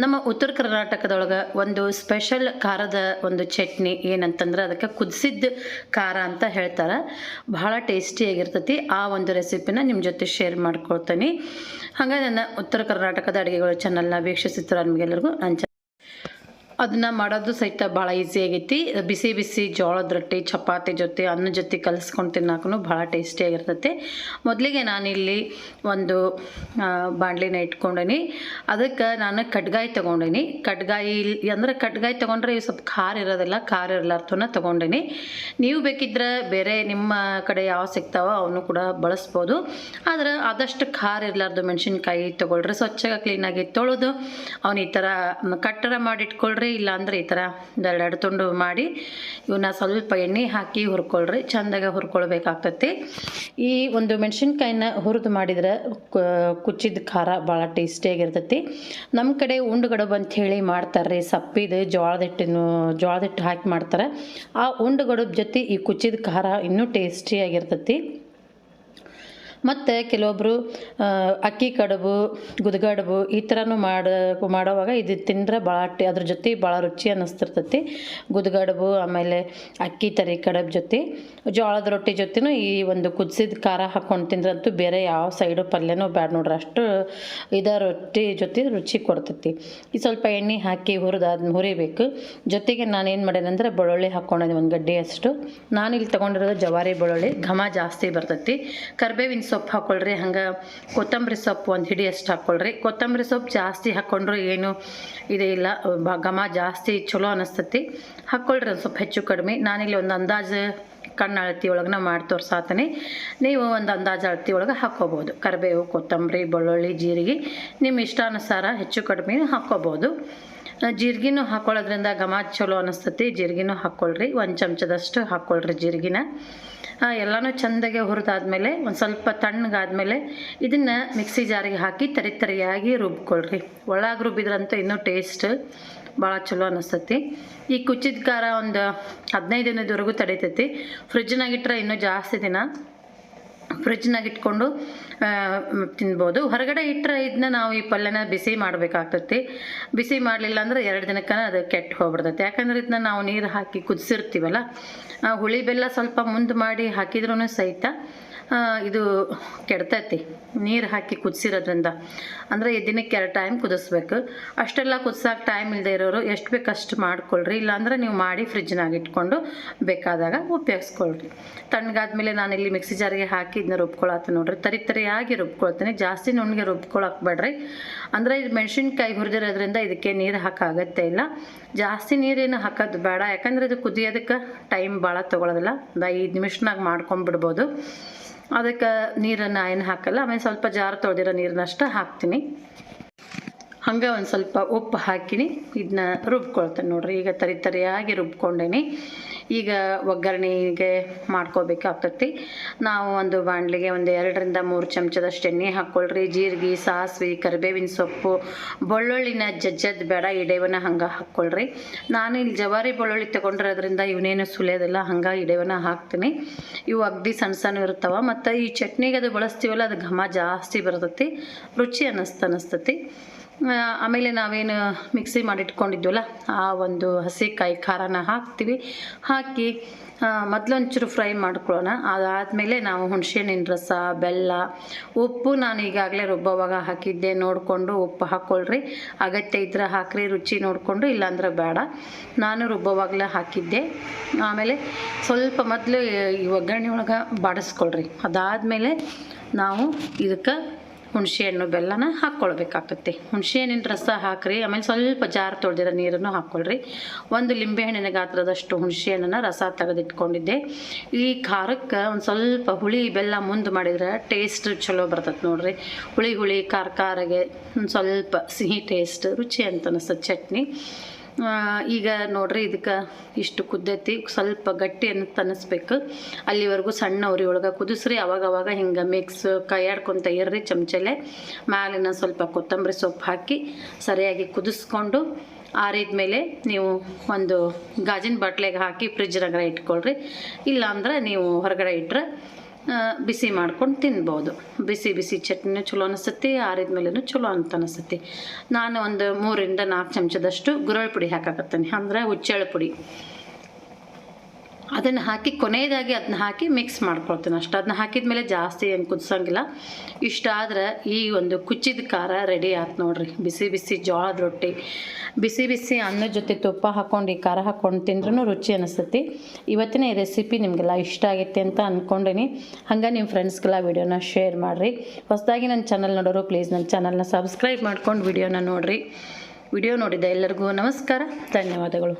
ನಮ್ಮ ಉತ್ತರ ಕರ್ನಾಟಕದೊಳಗೆ ಒಂದು ಸ್ಪೆಷಲ್ ಖಾರದ ಒಂದು ಚಟ್ನಿ ಏನಂತಂದ್ರೆ ಅದಕ್ಕೆ ಕುದಿಸಿದ್ದು ಖಾರ ಅಂತ ಹೇಳ್ತಾರೆ. ಬಹಳ ಟೇಸ್ಟಿಯಾಗಿರ್ತೈತಿ ಆ ಒಂದು ರೆಸಿಪಿನ ನಿಮ್ಮ ಜೊತೆ ಶೇರ್ ಮಾಡ್ಕೊಳ್ತೀನಿ. ಹಾಗೆ ನನ್ನ ಉತ್ತರ ಕರ್ನಾಟಕದ ಅಡುಗೆಗಳು ಚಾನಲ್ನ ವೀಕ್ಷಿಸುತ್ತಿರೋ ನಿಮಗೆಲ್ಲರಿಗೂ ನಾನು ಅದನ್ನ ಮಾಡೋದು ಸಹಿತ ಭಾಳ ಈಸಿ ಆಗೈತಿ. ಬಿಸಿ ಬಿಸಿ ಜೋಳದ ರೊಟ್ಟಿ, ಚಪಾತಿ ಜೊತೆ ಅನ್ನ ಜೊತೆ ಕಲಿಸ್ಕೊಂಡು ಬಹಳ ಭಾಳ ಟೇಸ್ಟಿಯಾಗಿರ್ತೈತಿ ಮೊದಲಿಗೆ ನಾನಿಲ್ಲಿ ಒಂದು ಬಾಣಲಿನ ಇಟ್ಕೊಂಡೀನಿ. ಅದಕ್ಕೆ ನಾನು ಕಡ್ಗಾಯಿ ತೊಗೊಂಡೀನಿ. ಕಡ್ಗಾಯಿ ಅಂದ್ರೆ ಕಡ್ಗಾಯಿ ತೊಗೊಂಡ್ರೆ ಇವು ಸ್ವಲ್ಪ ಖಾರ ಇರೋದಿಲ್ಲ, ಖಾರ ಇರಲಾರ್ದನ್ನ ತೊಗೊಂಡೀನಿ. ನೀವು ಬೇಕಿದ್ರೆ ಬೇರೆ ನಿಮ್ಮ ಕಡೆ ಯಾವ ಸಿಗ್ತಾವೋ ಅವನು ಕೂಡ ಬಳಸ್ಬೋದು. ಆದ್ರೆ ಆದಷ್ಟು ಖಾರ ಇರಲಾರ್ದು ಮೆಣಸಿನ್ಕಾಯಿ ತೊಗೊಳ್ರಿ. ಸ್ವಚ್ಛವಾಗಿ ಕ್ಲೀನಾಗಿ ತೊಳೆದು ಅವ್ನು ಈ ಥರ ಕಟ್ಟರ ಮಾಡಿ ಇಟ್ಕೊಳ್ರಿ ಇಲ್ಲಾಂದ್ರೆ ಈ ಥರ ಎರಡೆರಡು ತುಂಡು ಮಾಡಿ ಇವನ್ನ ಸ್ವಲ್ಪ ಎಣ್ಣೆ ಹಾಕಿ ಹುರ್ಕೊಳ್ರಿ. ಚಂದಾಗ ಹುರ್ಕೊಳ್ಬೇಕಾಗ್ತೈತಿ. ಈ ಒಂದು ಮೆಣಸಿನ್ಕಾಯಿನ ಹುರಿದು ಮಾಡಿದ್ರೆ ಕುಚ್ಚಿದ ಖಾರ ಭಾಳ ಟೇಸ್ಟಿಯಾಗಿರ್ತೈತಿ ನಮ್ಮ ಕಡೆ ಉಂಡುಗಡಬು ಅಂತ ಹೇಳಿ ಮಾಡ್ತಾರೆ ಸಪ್ಪಿದು, ಜೋಳದ ಹಿಟ್ಟಿನ, ಜೋಳದ ಹಿಟ್ಟು ಹಾಕಿ ಮಾಡ್ತಾರೆ. ಆ ಉಂಡುಗಡಬು ಜೊತೆ ಈ ಕುಚ್ಚಿದ ಖಾರ ಇನ್ನೂ ಟೇಸ್ಟಿಯಾಗಿರ್ತೈತಿ ಮತ್ತು ಕೆಲವೊಬ್ಬರು ಅಕ್ಕಿ ಕಡುಬು, ಗುದ್ಗಡುಬು ಈ ಥರನೂ ಮಾಡ, ಮಾಡೋವಾಗ ಇದು ತಿಂದ್ರೆ ಭಾಳ ಟೇ, ಅದ್ರ ಜೊತೆ ಭಾಳ ರುಚಿ ಅನ್ನಿಸ್ತಿರ್ತೈತಿ. ಗುದ್ಗಡುಬು, ಆಮೇಲೆ ಅಕ್ಕಿ ತರಿ ಕಡುಬು ಜೊತೆ, ಜೋಳದ ರೊಟ್ಟಿ ಜೊತೆನೂ ಈ ಒಂದು ಕುದಿಸಿದ ಖಾರ ಹಾಕ್ಕೊಂಡು ತಿಂದ್ರಂತೂ ಬೇರೆ ಯಾವ ಸೈಡು ಪಲ್ಯನೂ ಬ್ಯಾಡ ನೋಡ್ರಿ. ಅಷ್ಟು ಇದ ರೊಟ್ಟಿ ಜೊತೆ ರುಚಿ ಕೊಡ್ತೈತಿ. ಈ ಸ್ವಲ್ಪ ಎಣ್ಣೆ ಹಾಕಿ ಹುರಿದಾದ, ಹುರಿಬೇಕು. ಜೊತೆಗೆ ನಾನೇನು ಮಾಡೇನಂದ್ರೆ ಬೆಳ್ಳುಳ್ಳಿ ಹಾಕ್ಕೊಂಡಿದ್ದೆ ಒಂದು ಗಡ್ಡೆ ಅಷ್ಟು. ನಾನು ಇಲ್ಲಿ ತೊಗೊಂಡಿರೋದು ಜವಾರಿ ಬೆಳ್ಳುಳ್ಳಿ, ಘಮ ಜಾಸ್ತಿ ಬರ್ತೈತಿ. ಕರ್ಬೇವಿನ ಸೊಪ್ಪು ಹಾಕ್ಕೊಳ್ರಿ ಹಂಗೆ ಕೊತ್ತಂಬರಿ ಸೊಪ್ಪು ಒಂದು ಹಿಡಿ ಅಷ್ಟು ಹಾಕ್ಕೊಳ್ರಿ ಕೊತ್ತಂಬರಿ ಸೊಪ್ಪು ಜಾಸ್ತಿ ಹಾಕ್ಕೊಂಡ್ರು ಏನು ಇದೇ ಇಲ್ಲ ಘಮ ಜಾಸ್ತಿ ಚಲೋ ಅನಿಸ್ತೈತಿ. ಹಾಕ್ಕೊಳ್ರಿ ಒಂದು ಸ್ವಲ್ಪ ಹೆಚ್ಚು ಕಡಿಮೆ. ನಾನಿಲ್ಲಿ ಒಂದು ಅಂದಾಜು ಕಣ್ಣು ಅಳತಿ ಒಳಗೆ ಮಾಡಿ ತೋರ್ಸಾತೀನಿ. ನೀವು ಒಂದು ಅಂದಾಜು ಅಳತಿ ಒಳಗೆ ಹಾಕ್ಕೋಬೋದು ಕರಿಬೇವು, ಕೊತ್ತಂಬರಿ, ಬೆಳ್ಳುಳ್ಳಿ, ಜೀರಿಗೆ ನಿಮ್ಮ ಇಷ್ಟಾನುಸಾರ ಹೆಚ್ಚು ಕಡಿಮೆ ಹಾಕ್ಕೋಬೋದು ಜೀರಿಗೆನೂ ಹಾಕ್ಕೊಳ್ಳೋದ್ರಿಂದ ಘಮ ಚಲೋ ಅನಿಸ್ತತಿ. ಜೀರಿಗೆನೂ ಹಾಕ್ಕೊಳ್ರಿ ಒಂದು ಚಮಚದಷ್ಟು ಹಾಕ್ಕೊಳ್ರಿ ಜೀರಿಗೆನ. ಎಲ್ಲನೂ ಚೆಂದಾಗೆ ಹುರಿದಾದ್ಮೇಲೆ, ಒಂದು ಸ್ವಲ್ಪ ತಣ್ಣಗಾದ್ಮೇಲೆ ಇದನ್ನು ಮಿಕ್ಸಿ ಜಾರಿಗೆ ಹಾಕಿ ತರಿ ತರಿಯಾಗಿ ರುಬ್ಕೊಳ್ರಿ. ಒಳಗೆ ರುಬ್ಬಿದ್ರಂತೂ ಇನ್ನೂ ಟೇಸ್ಟ್ ಭಾಳ ಚಲೋ ಅನ್ನಿಸ್ತತಿ ಈ ಕುಚ್ಚಿದ ಖಾರ ಒಂದು ಹದಿನೈದು ದಿನದವರೆಗೂ ತಡೀತೈತಿ. ಫ್ರಿಜ್ನಾಗಿಟ್ರೆ ಇನ್ನೂ ಜಾಸ್ತಿ ದಿನ ಫ್ರಿಜ್ನಾಗ ಇಟ್ಕೊಂಡು ತಿನ್ಬೋದು. ಹೊರಗಡೆ ಇಟ್ಟರೆ ಇದನ್ನ ನಾವು ಈ ಪಲ್ಯನ ಬಿಸಿ ಮಾಡಬೇಕಾಗ್ತೈತಿ. ಬಿಸಿ ಮಾಡಲಿಲ್ಲ ಅಂದ್ರೆ ಎರಡು ದಿನಕ್ಕೆ ಅದು ಕೆಟ್ಟು ಹೋಗ್ಬಿಡ್ತೈತೆ. ಯಾಕಂದ್ರೆ ಇದನ್ನ ನಾವು ನೀರು ಹಾಕಿ ಕುದಿಸಿರ್ತೀವಲ್ಲ ಹುಳಿ ಬೆಲ್ಲ ಸ್ವಲ್ಪ ಮುಂದೆ ಮಾಡಿ ಹಾಕಿದ್ರೂ ಸಹಿತ ಇದು ಕೆಡ್ತೈತಿ. ನೀರು ಹಾಕಿ ಕುದಿಸಿರೋದ್ರಿಂದ. ಅಂದರೆ ದಿನಕ್ಕೆ ಎರಡು ಟೈಮ್ ಕುದಿಸ್ಬೇಕು. ಅಷ್ಟೆಲ್ಲ ಕುದಿಸೋಕೆ ಟೈಮ್ ಇಲ್ಲದೆ ಇರೋರು ಎಷ್ಟು ಬೇಕು ಅಷ್ಟು ಮಾಡ್ಕೊಳ್ರಿ. ಇಲ್ಲಾಂದ್ರೆ ನೀವು ಮಾಡಿ ಫ್ರಿಜ್ನಾಗ ಇಟ್ಕೊಂಡು ಬೇಕಾದಾಗ ಉಪಯೋಗಿಸ್ಕೊಳ್ರಿ. ತಣ್ಣಗಾದ್ಮೇಲೆ ನಾನು ಇಲ್ಲಿ ಮಿಕ್ಸಿ ಜಾರಿಗೆ ಹಾಕಿ ಇದನ್ನ ರುಬ್ಕೊಳತ್ತೆ ನೋಡ್ರಿ. ತರಿ ತರಿಯಾಗಿ ರುಬ್ಕೊಳ್ತೀನಿ. ಜಾಸ್ತಿ ನುಣ್ಣಗೆ ರುಬ್ಕೊಳಕ್ಕೆ ಬೇಡ್ರಿ ಅಂದರೆ ಇದು ಮೆಣಸಿನ್ಕಾಯಿ ಹುರಿದಿರೋದ್ರಿಂದ ಇದಕ್ಕೆ ನೀರು ಹಾಕಾಗತ್ತೆ ಇಲ್ಲ. ಜಾಸ್ತಿ ನೀರೇನು ಹಾಕೋದು ಬೇಡ ಯಾಕಂದರೆ ಇದು ಕುದಿಯೋದಕ್ಕೆ ಟೈಮ್ ಭಾಳ ತೊಗೊಳೋದಿಲ್ಲ. ಒಂದು ಐದು ನಿಮಿಷನಾಗ ಮಾಡ್ಕೊಂಬಿಡ್ಬೋದು. ಅದಕ್ಕೆ ನೀರನ್ನು ಏನು ಹಾಕಲ್ಲ, ಆಮೇಲೆ ಸ್ವಲ್ಪ ಜಾರು ತೊಳೆದಿರೋ ನೀರನ್ನಷ್ಟು ಹಾಕ್ತೀನಿ. ಹಂಗೆ ಒಂದು ಸ್ವಲ್ಪ ಉಪ್ಪು ಹಾಕಿನಿ ಇದನ್ನ ರುಬ್ಕೊಳ್ತೇನೆ ನೋಡ್ರಿ. ಈಗ ತರಿ ತರಿಯಾಗಿ ರುಬ್ಕೊಂಡೇನಿ. ಈಗ ಒಗ್ಗರಣೆಗೆ ಮಾಡ್ಕೋಬೇಕಾಗ್ತೈತಿ ನಾವು ಒಂದು ಬಾಣಲಿಗೆ ಒಂದು ಎರಡರಿಂದ ಮೂರು ಚಮಚದಷ್ಟು ಎಣ್ಣೆ ಹಾಕ್ಕೊಳ್ರಿ ಜೀರಿಗೆ, ಸಾಸಿವೆ, ಕರಿಬೇವಿನ ಸೊಪ್ಪು, ಬೆಳ್ಳುಳ್ಳಿನ ಜಜ್ಜದ್ ಬೇಡ ಇಡೇವನ ಹಂಗೆ ಹಾಕ್ಕೊಳ್ರಿ ನಾನು ಇಲ್ಲಿ ಜವಾರಿ ಬೆಳ್ಳುಳ್ಳಿ ತೊಗೊಂಡಿರೋದ್ರಿಂದ ಇವನೇನು ಸುಲಿಯೋದಿಲ್ಲ, ಹಂಗೆ ಇಡೇವನ ಹಾಕ್ತೀನಿ. ಇವು ಅಗ್ದಿ ಸಣ್ಣ ಸಣ್ಣ ಇರ್ತಾವ, ಮತ್ತು ಈ ಚಟ್ನಿಗೆ ಅದು ಬಳಸ್ತೀವಲ್ಲ, ಅದು ಘಮ ಜಾಸ್ತಿ ಬರ್ತೈತಿ, ರುಚಿ ಅನ್ನಿಸ್ತ ಅನ್ನಿಸ್ತತಿ ಆಮೇಲೆ ನಾವೇನು ಮಿಕ್ಸಿ ಮಾಡಿಟ್ಕೊಂಡಿದ್ವಲ್ಲ, ಆ ಒಂದು ಹಸಿಕಾಯಿ ಖಾರನ ಹಾಕ್ತೀವಿ. ಹಾಕಿ ಮೊದಲೊಂಚೂರು ಫ್ರೈ ಮಾಡ್ಕೊಳ್ಳೋಣ. ಅದಾದಮೇಲೆ ನಾವು ಹುಣಸೆಹಣ್ಣಿನ ರಸ, ಬೆಲ್ಲ, ಉಪ್ಪು ನಾನು ಈಗಾಗಲೇ ರುಬ್ಬವಾಗ ಹಾಕಿದ್ದೆ. ನೋಡಿಕೊಂಡು ಉಪ್ಪು ಹಾಕ್ಕೊಳ್ರಿ. ಅಗತ್ಯ ಇದ್ರೆ ಹಾಕ್ರಿ, ರುಚಿ ನೋಡಿಕೊಂಡು, ಇಲ್ಲಾಂದ್ರೆ ಬೇಡ. ನಾನು ರುಬ್ಬವಾಗಲೇ ಹಾಕಿದ್ದೆ. ಆಮೇಲೆ ಸ್ವಲ್ಪ ಮೊದಲು ಈ ಒಗ್ಗರಣೆ ಒಳಗೆ ಬಾಡಿಸ್ಕೊಳ್ರಿ. ಅದಾದಮೇಲೆ ನಾವು ಇದಕ್ಕೆ ಹುಣಸೆಹಣ್ಣು ಬೆಲ್ಲನ ಹಾಕ್ಕೊಳ್ಬೇಕಾಗ್ತೈತಿ. ಹುಣಸೆಹಣ್ಣಿನ ರಸ ಹಾಕ್ರಿ, ಆಮೇಲೆ ಸ್ವಲ್ಪ ಜಾರ್ ತೊಳೆದಿರೋ ನೀರನ್ನು ಹಾಕ್ಕೊಳ್ರಿ. ಒಂದು ಲಿಂಬೆಹಣ್ಣಿನ ಗಾತ್ರದಷ್ಟು ಹುಣಸೆಹಣ್ಣನ್ನ ರಸ ತೆಗೆದಿಟ್ಕೊಂಡಿದ್ದೆ. ಈ ಖಾರಕ್ಕೆ ಒಂದು ಸ್ವಲ್ಪ ಹುಳಿ, ಬೆಲ್ಲ ಮುಂದೆ ಮಾಡಿದ್ರೆ ಟೇಸ್ಟ್ ಚಲೋ ಬರ್ತೈತೆ ನೋಡ್ರಿ. ಹುಳಿ ಹುಳಿ, ಖಾರ ಖಾರಗೆ ಒಂದು ಸ್ವಲ್ಪ ಸಿಹಿ ಟೇಸ್ಟ್, ರುಚಿ ಅಂತ ಅನಿಸ್ತದೆ ಚಟ್ನಿ. ಈಗ ನೋಡ್ರಿ ಇದಕ್ಕೆ ಇಷ್ಟು ಕುದ್ದೈತಿ ಸ್ವಲ್ಪ ಗಟ್ಟಿ ಅಂತ ಅನ್ನಿಸ್ಬೇಕು ಅಲ್ಲಿವರೆಗೂ ಸಣ್ಣ ಉರಿ ಒಳಗೆ ಕುದಿಸ್ರಿ ಅವಾಗ ಅವಾಗ ಹಿಂಗೆ ಮಿಕ್ಸ್ ಕೈಯಾಡ್ಕೊಂತ ಇರ್ರಿ ಚಮಚಲೆ. ಮ್ಯಾಲಿನ ಸ್ವಲ್ಪ ಕೊತ್ತಂಬರಿ ಸೊಪ್ಪು ಹಾಕಿ ಸರಿಯಾಗಿ ಕುದಿಸ್ಕೊಂಡು ಆರಿದ ಮೇಲೆ ನೀವು ಒಂದು ಗಾಜಿನ ಬಾಟ್ಲಿಗೆ ಹಾಕಿ ಫ್ರಿಜ್ನಾಗ ಇಟ್ಕೊಳ್ರಿ. ಇಲ್ಲಾಂದ್ರೆ ನೀವು ಹೊರಗಡೆ ಇಟ್ಟರೆ ಆ, ಬಿಸಿ ಮಾಡ್ಕೊಂಡು ತಿನ್ಬೋದು. ಬಿಸಿ ಬಿಸಿ ಚಟ್ನಿನೂ ಚಲೋ ಅನಿಸ್ತತಿ ಆರಿದ ಮೇಲೂ ಚಲೋ ಅಂತ ಅನಿಸ್ತತಿ. ನಾನು ಒಂದು ಮೂರಿಂದ ನಾಲ್ಕು ಚಮಚದಷ್ಟು ಗುರಳ್ ಪುಡಿ ಹಾಕಕತ್ತೀನಿ. ಅಂದ್ರೆ ಹುಚ್ಚೆಳ್ಳು ಪುಡಿ ಅದನ್ನು ಹಾಕಿ, ಕೊನೆಯದಾಗಿ ಅದನ್ನ ಹಾಕಿ ಮಿಕ್ಸ್ ಮಾಡ್ಕೊಳ್ತೀನಿ. ಅಷ್ಟು ಅದನ್ನ ಹಾಕಿದ ಮೇಲೆ ಜಾಸ್ತಿ ಏನು ಕುದಿಸೋಂಗಿಲ್ಲ. ಇಷ್ಟ ಆದ್ರೆ ಈ ಒಂದು ಕುಚ್ಚಿದ ಖಾರ ರೆಡಿ ಆಯ್ತು ನೋಡ್ರಿ. ಬಿಸಿ ಬಿಸಿ ಜೋಳದ ರೊಟ್ಟಿ. ಬಿಸಿ ಬಿಸಿ ಅನ್ನದ ಜೊತೆ ತುಪ್ಪ ಹಾಕ್ಕೊಂಡು ಈ ಖಾರ ಹಾಕ್ಕೊಂಡು ತಿಂದ್ರೂ ರುಚಿ ಅನಿಸ್ತೈತಿ. ಇವತ್ತಿನ ಈ ರೆಸಿಪಿ ನಿಮಗೆಲ್ಲ ಇಷ್ಟ ಆಗೈತೆ ಅಂತ ಅಂದ್ಕೊಂಡೀನಿ ಹಂಗೆ ನಿಮ್ಮ ಫ್ರೆಂಡ್ಸ್ಗೆಲ್ಲ ವಿಡಿಯೋನ ಶೇರ್ ಮಾಡಿರಿ. ಹೊಸದಾಗಿ ನನ್ನ ಚಾನಲ್ ನೋಡೋರು ಪ್ಲೀಸ್ ನನ್ನ ಚಾನಲ್ನ ಸಬ್ಸ್ಕ್ರೈಬ್ ಮಾಡ್ಕೊಂಡು ವಿಡಿಯೋನ ನೋಡಿರಿ. ವಿಡಿಯೋ ನೋಡಿದ ಎಲ್ಲರಿಗೂ ನಮಸ್ಕಾರ. ಧನ್ಯವಾದಗಳು.